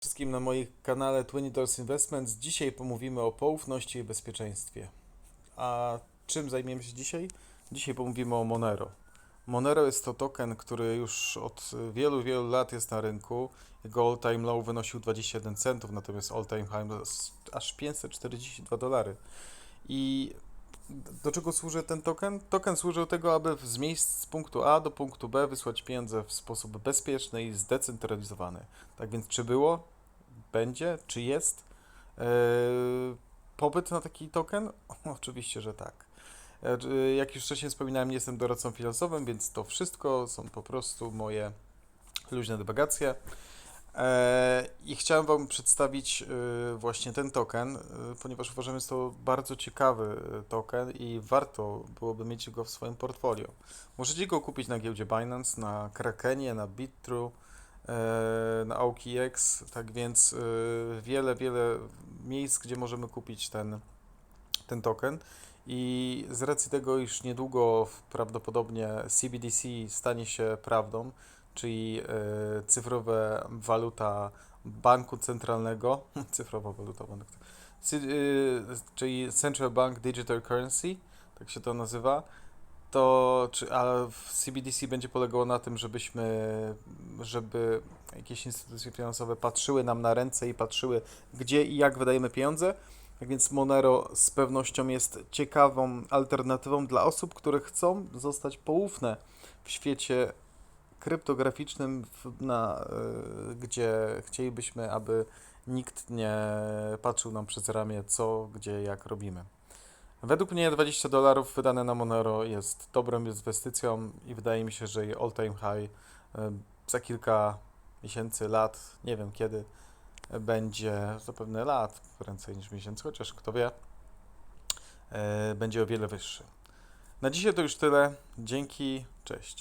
wszystkim na moim kanale Twin Doors Investments. Dzisiaj pomówimy o poufności i bezpieczeństwie. A czym zajmiemy się dzisiaj? Dzisiaj pomówimy o Monero. Monero jest to token, który już od wielu, wielu lat jest na rynku. Jego all-time low wynosił 21 centów, natomiast all-time high aż 542 dolary. I do czego służy ten token? Token służy do tego, aby z miejsc z punktu A do punktu B wysłać pieniądze w sposób bezpieczny i zdecentralizowany. Tak więc, czy było, będzie, czy jest e, popyt na taki token? Oczywiście, że tak. E, Jak już wcześniej wspominałem, nie jestem doradcą finansowym, więc to wszystko są po prostu moje luźne dywagacje. I chciałem Wam przedstawić e, właśnie ten token, e, ponieważ uważam, że jest to bardzo ciekawy e, token i warto byłoby mieć go w swoim portfolio. Możecie go kupić na giełdzie Binance, na Krakenie, na BitTrue, na OKX, tak więc wiele, wiele miejsc, gdzie możemy kupić ten, ten token. I z racji tego, iż niedługo prawdopodobnie CBDC stanie się prawdą, czyli e, cyfrowa waluta banku centralnego, cyfrowa waluta banku, czyli Central Bank Digital Currency, tak się to nazywa, to czy, a CBDC będzie polegało na tym, żebyśmy, żeby jakieś instytucje finansowe patrzyły nam na ręce i patrzyły, gdzie i jak wydajemy pieniądze. Tak więc Monero z pewnością jest ciekawą alternatywą dla osób, które chcą zostać poufne w świecie kryptograficznym, na, y, gdzie chcielibyśmy, aby nikt nie patrzył nam przez ramię, co, gdzie, jak robimy. Według mnie 20 dolarów wydane na Monero jest dobrą inwestycją i wydaje mi się, że jej all-time high y, za kilka miesięcy, lat, nie wiem kiedy, będzie zapewne lat, prędzej niż miesięcy, chociaż kto wie, y, będzie o wiele wyższy. Na dzisiaj to już tyle. Dzięki, cześć.